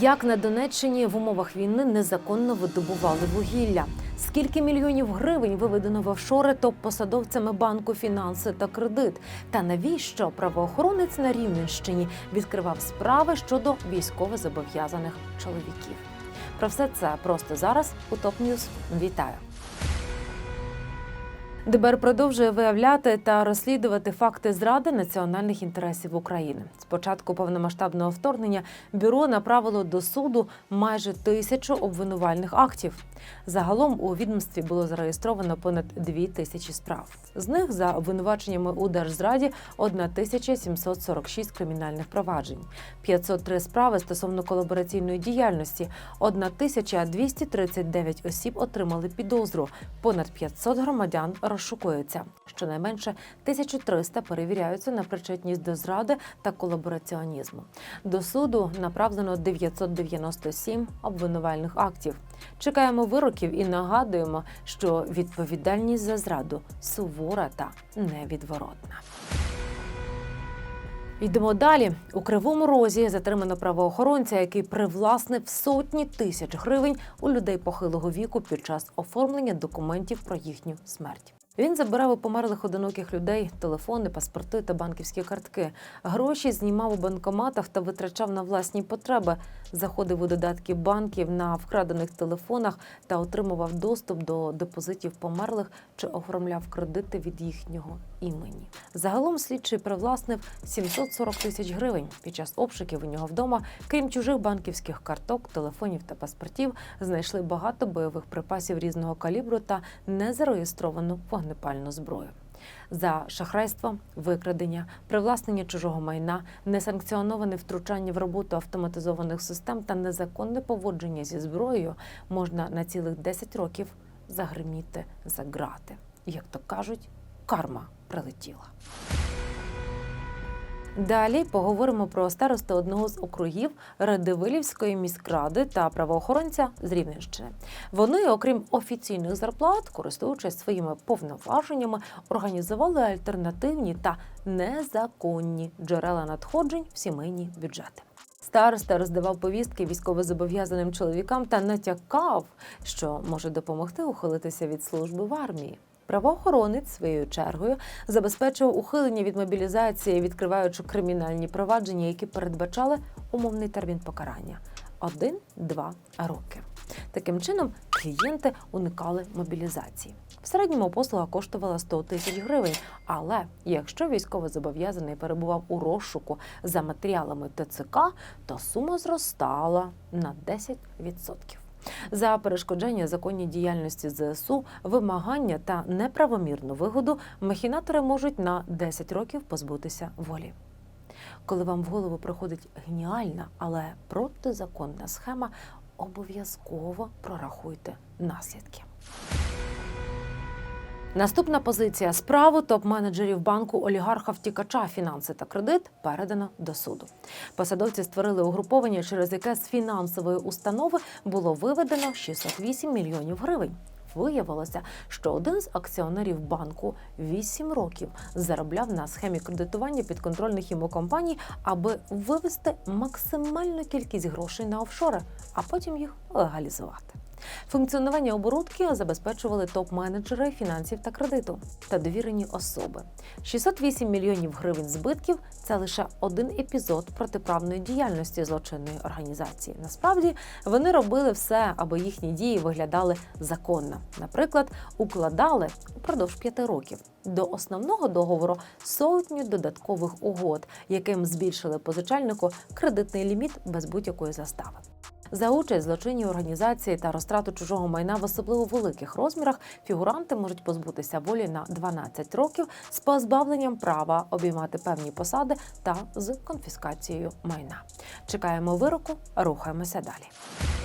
Як на Донеччині в умовах війни незаконно видобували вугілля? Скільки мільйонів гривень виведено в офшори топ-посадовцями банку фінанси та кредит? Та навіщо правоохоронець на Рівненщині відкривав справи щодо військовозобов'язаних чоловіків? Про все це просто зараз у ТОП Ньюз. Вітаю! ДБР продовжує виявляти та розслідувати факти зради національних інтересів України. З початку повномасштабного вторгнення бюро направило до суду майже тисячу обвинувальних актів. Загалом у відомстві було зареєстровано понад дві тисячі справ. З них за обвинуваченнями у держзраді 1746 кримінальних проваджень, 503 справи стосовно колабораційної діяльності, 1239 осіб отримали підозру, понад 500 громадян розшукуються. Щонайменше 1300 перевіряються на причетність до зради та колабораціонізму. До суду направлено 997 обвинувальних актів. Чекаємо вироків і нагадуємо, що відповідальність за зраду сувора та невідворотна. Йдемо далі. У кривому розі затримано правоохоронця, який привласнив сотні тисяч гривень у людей похилого віку під час оформлення документів про їхню смерть. Він забирав у померлих одиноких людей телефони, паспорти та банківські картки. Гроші знімав у банкоматах та витрачав на власні потреби. Заходив у додатки банків на вкрадених телефонах та отримував доступ до депозитів померлих чи оформляв кредити від їхнього імені. Загалом слідчий привласнив 740 тисяч гривень. Під час обшуків у нього вдома, крім чужих банківських карток, телефонів та паспортів, знайшли багато бойових припасів різного калібру та незареєстровану вогнепальну зброю. За шахрайство, викрадення, привласнення чужого майна, несанкціоноване втручання в роботу автоматизованих систем та незаконне поводження зі зброєю можна на цілих 10 років загриміти за грати. Як то кажуть, карма прилетіла. Далі поговоримо про старосту одного з округів Радивилівської міськради та правоохоронця з Рівненщини. Вони, окрім офіційних зарплат, користуючись своїми повноваженнями, організували альтернативні та незаконні джерела надходжень в сімейні бюджети. Староста роздавав повістки військовозобов'язаним чоловікам та натякав, що може допомогти ухилитися від служби в армії. Правоохоронець своєю чергою забезпечував ухилення від мобілізації, відкриваючи кримінальні провадження, які передбачали умовний термін покарання один-два роки. Таким чином клієнти уникали мобілізації. В середньому послуга коштувала 100 тисяч гривень. Але якщо військовозобов'язаний перебував у розшуку за матеріалами ТЦК, то сума зростала на 10%. За перешкодження законній діяльності ЗСУ, вимагання та неправомірну вигоду махінатори можуть на 10 років позбутися волі. Коли вам в голову приходить геніальна, але протизаконна схема, обов'язково прорахуйте наслідки. Наступна позиція справу топ-менеджерів банку олігарха втікача фінанси та кредит передано до суду. Посадовці створили угруповання, через яке з фінансової установи було виведено 608 мільйонів гривень. Виявилося, що один з акціонерів банку 8 років заробляв на схемі кредитування підконтрольних йому компаній, аби вивести максимальну кількість грошей на офшори, а потім їх легалізувати. Функціонування оборудки забезпечували топ-менеджери фінансів та кредиту та довірені особи. 608 мільйонів гривень збитків це лише один епізод протиправної діяльності злочинної організації. Насправді вони робили все, аби їхні дії виглядали законно. Наприклад, укладали упродовж п'яти років до основного договору сотню додаткових угод, яким збільшили позичальнику кредитний ліміт без будь-якої застави. За участь злочинній організації та розтрату чужого майна в особливо великих розмірах фігуранти можуть позбутися волі на 12 років з позбавленням права обіймати певні посади та з конфіскацією майна. Чекаємо вироку, рухаємося далі.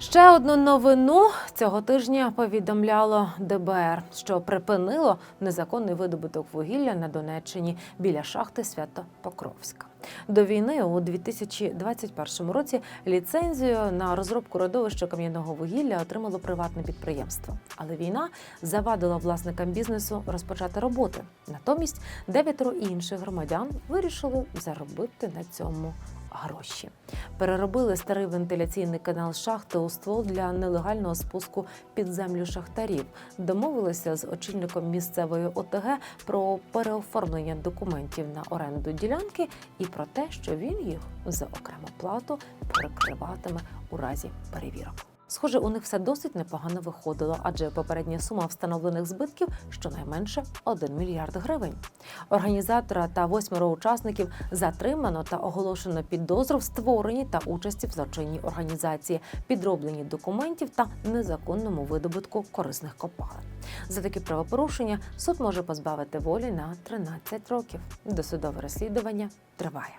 Ще одну новину цього тижня повідомляло ДБР, що припинило незаконний видобуток вугілля на Донеччині біля шахти Свято-Покровська. До війни у 2021 році ліцензію на розробку родовища кам'яного вугілля отримало приватне підприємство. Але війна завадила власникам бізнесу розпочати роботи. Натомість дев'ятеро інших громадян вирішили заробити на цьому гроші. Переробили старий вентиляційний канал шахти у ствол для нелегального спуску під землю шахтарів. Домовилися з очільником місцевої ОТГ про переоформлення документів на оренду ділянки і про те, що він їх за окрему плату перекриватиме у разі перевірок. Схоже, у них все досить непогано виходило, адже попередня сума встановлених збитків щонайменше 1 мільярд гривень. Організатора та восьмеро учасників затримано та оголошено підозру в створенні та участі в злочинній організації, підробленні документів та незаконному видобутку корисних копалин. За такі правопорушення суд може позбавити волі на 13 років. Досудове розслідування триває.